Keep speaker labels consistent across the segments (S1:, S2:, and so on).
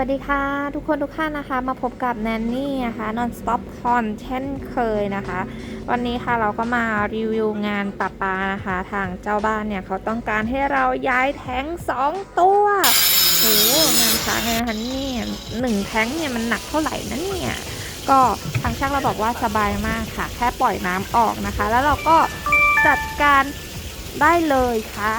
S1: วัสดีค่ะ ทุกคนทุกท่านนะคะ มาพบกับแนนนี่นะคะ non stop con เช่นเคยนะคะ วันนี้ค่ะเราก็มารีวิวงานปะปานะคะ ทางเจ้าบ้านเนี่ยเขาต้องการให้เราย้ายแท้งสองตัวโอ้โหงานช้างเลยนะคะนี่หนึ่งแท้งเนี่ยมันหนักเท่าไหร่นะเนี่ยก็ทางช่างเราบอกว่าสบายมากค่ะ แค่ปล่อยน้ำออกนะคะ แล้วเราก็จัดการได้เลยค่ะ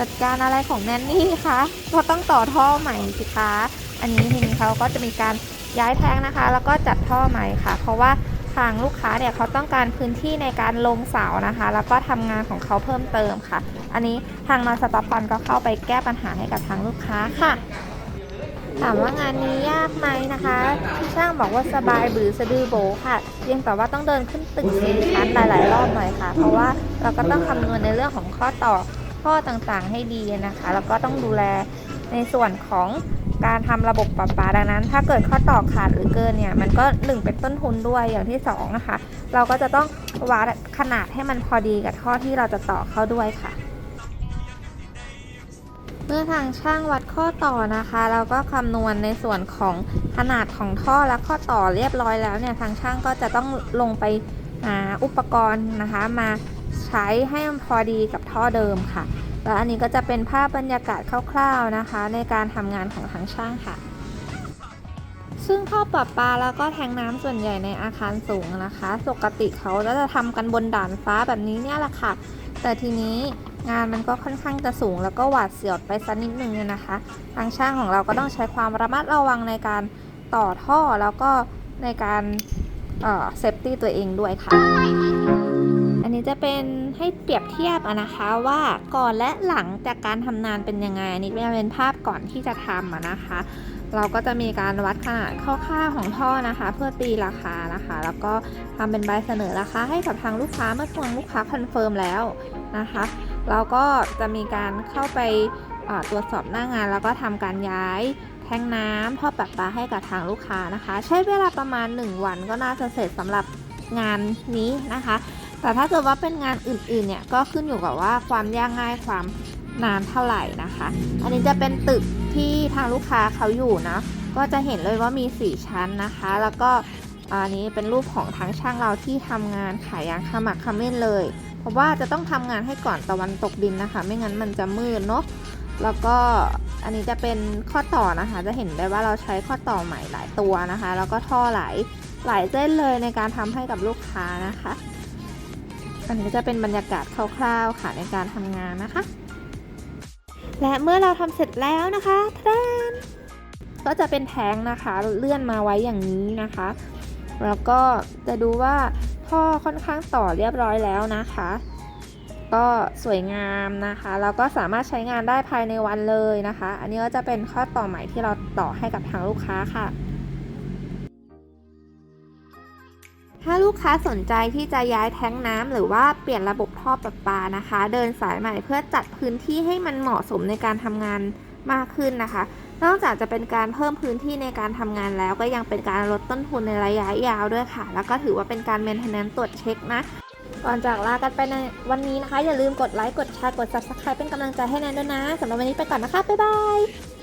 S1: จัดการอะไรของแนนนี่คะก็ต้องต่อท่อใหม่สิคะ อันนี้ทีนี้เขาก็จะมีการย้ายแท้งนะคะ แล้วก็จัดท่อใหม่ค่ะ เพราะว่าทางลูกค้าเนี่ยเขาต้องการพื้นที่ในการลงเสานะคะ แล้วก็ทำงานของเขาเพิ่มเติมค่ะ อันนี้ทางนอนสต็อปปันก็เข้าไปแก้ปัญหาให้กับทางลูกค้าค่ะถามว่างานนี้ยากไหมนะคะพี่ช่างบอกว่าสบายบือสะดือโบค่ะเพียงแต่ว่าต้องเดินขึ้นตึกสี่ชั้นหลาย ๆ รอบหน่อยค่ะ เพราะว่าเราก็ต้องคำนวณในเรื่องของข้อต่อ ข้อต่างๆให้ดีนะคะ แล้วก็ต้องดูแลในส่วนของการทำระบบประปาดังนั้น ถ้าเกิดข้อต่อขาดหรือเกินเนี่ยมันก็หนึ่งเป็นต้นทุนด้วยอย่างที่สองนะคะเราก็จะต้องวัดขนาดให้มันพอดีกับท่อที่เราจะต่อเข้าด้วยค่ะ เมื่อทางช่างวัดข้อต่อนะคะ เราก็คำนวณในส่วนของขนาดของท่อและข้อต่อเรียบร้อยแล้วเนี่ยทางช่างก็จะต้องลงไปหาอุปกรณ์นะคะมา ใช้ให้มันพอดีกับท่อเดิมค่ะ แล้วอันนี้ก็จะเป็นภาพบรรยากาศคร่าวๆนะคะ ในการทำงานของทางช่างค่ะ ซึ่งท่อประปาแล้วก็แทงน้ำส่วนใหญ่ในอาคารสูงนะคะ ปกติเขาก็จะทำกันบนด่านฟ้าแบบนี้เนี่ยแหละค่ะ แต่ทีนี้งานมันก็ค่อนข้างจะสูงแล้วก็หวาดเสียวไปสักนิดนึงเนี่ยนะคะ ทางช่างของเราก็ต้องใช้ความระมัดระวังในการต่อท่อแล้วก็ในการเซฟตี้ตัวเองด้วยค่ะ นี้จะเป็นให้เปรียบเทียบนะคะว่าก่อนและหลังจากการทำงานเป็นยังไง อันนี้เป็นภาพก่อนที่จะทำอะนะคะ เราก็จะมีการวัดขนาดคร่าวๆของท่อนะคะ เพื่อตีราคานะคะ แล้วก็ทำเป็นใบเสนอราคาให้กับทางลูกค้าเมื่อทางลูกค้าคอนเฟิร์มแล้วนะคะ เราก็จะมีการเข้าไปตรวจสอบหน้างาน แล้วก็ทำการย้ายแทงน้ำท่อปรับปลาให้กับทางลูกค้านะคะ ใช้เวลาประมาณ 1 วันก็น่าจะเสร็จสำหรับงานนี้นะคะ แต่ถ้าเกิดว่าเป็นงานอื่นๆเนี่ยก็ขึ้นอยู่กับว่าความยากง่ายความนานเท่าไหร่นะคะ อันนี้จะเป็นตึกที่ทางลูกค้าเขาอยู่นะ ก็จะเห็นเลยว่ามี 4 ชั้นนะคะ แล้วก็อันนี้เป็นรูปของทางช่างเราที่ทำงานขายยางขมักเขม้นเลย เพราะว่าจะต้องทำงานให้ก่อนตะวันตกดินนะคะ ไม่งั้นมันจะมืดเนาะ แล้วก็อันนี้จะเป็นข้อต่อนะคะ จะเห็นได้ว่าเราใช้ข้อต่อใหม่หลายตัวนะคะ แล้วก็ท่อหลายหลายเส้นเลยในการทำให้กับลูกค้านะคะ อันนี้ก็จะเป็นบรรยากาศคร่าวๆค่ะในการทำงานนะคะ และเมื่อเราทำเสร็จแล้วนะคะทะนก็จะเป็นแทงนะคะเลื่อนมาไว้อย่างนี้นะคะ แล้วก็จะดูว่าท่อค่อนข้างต่อเรียบร้อยแล้วนะคะ ก็สวยงามนะคะแล้วก็สามารถใช้งานได้ภายในวันเลยนะคะ อันนี้ก็จะเป็นข้อต่อใหม่ที่เราต่อให้กับทางลูกค้าค่ะ ถ้าลูกค้าสนใจที่จะย้ายแท้งน้ำหรือว่าเปลี่ยนระบบท่อประปานะคะ เดินสายใหม่เพื่อจัดพื้นที่ให้มันเหมาะสมในการทำงานมากขึ้นนะคะ นอกจากจะเป็นการเพิ่มพื้นที่ในการทำงานแล้ว ก็ยังเป็นการลดต้นทุนในระยะยาวด้วยค่ะ แล้วก็ถือว่าเป็นการเมนเทนแนนตรวจเช็คนะก่อนจากลากันไปในวันนี้นะคะ อย่าลืมกดไลค์กดแชร์กด subscribe เป็นกำลังใจให้แนนด้วยนะสำหรับวันนี้ไปก่อนนะคะ บ๊ายบาย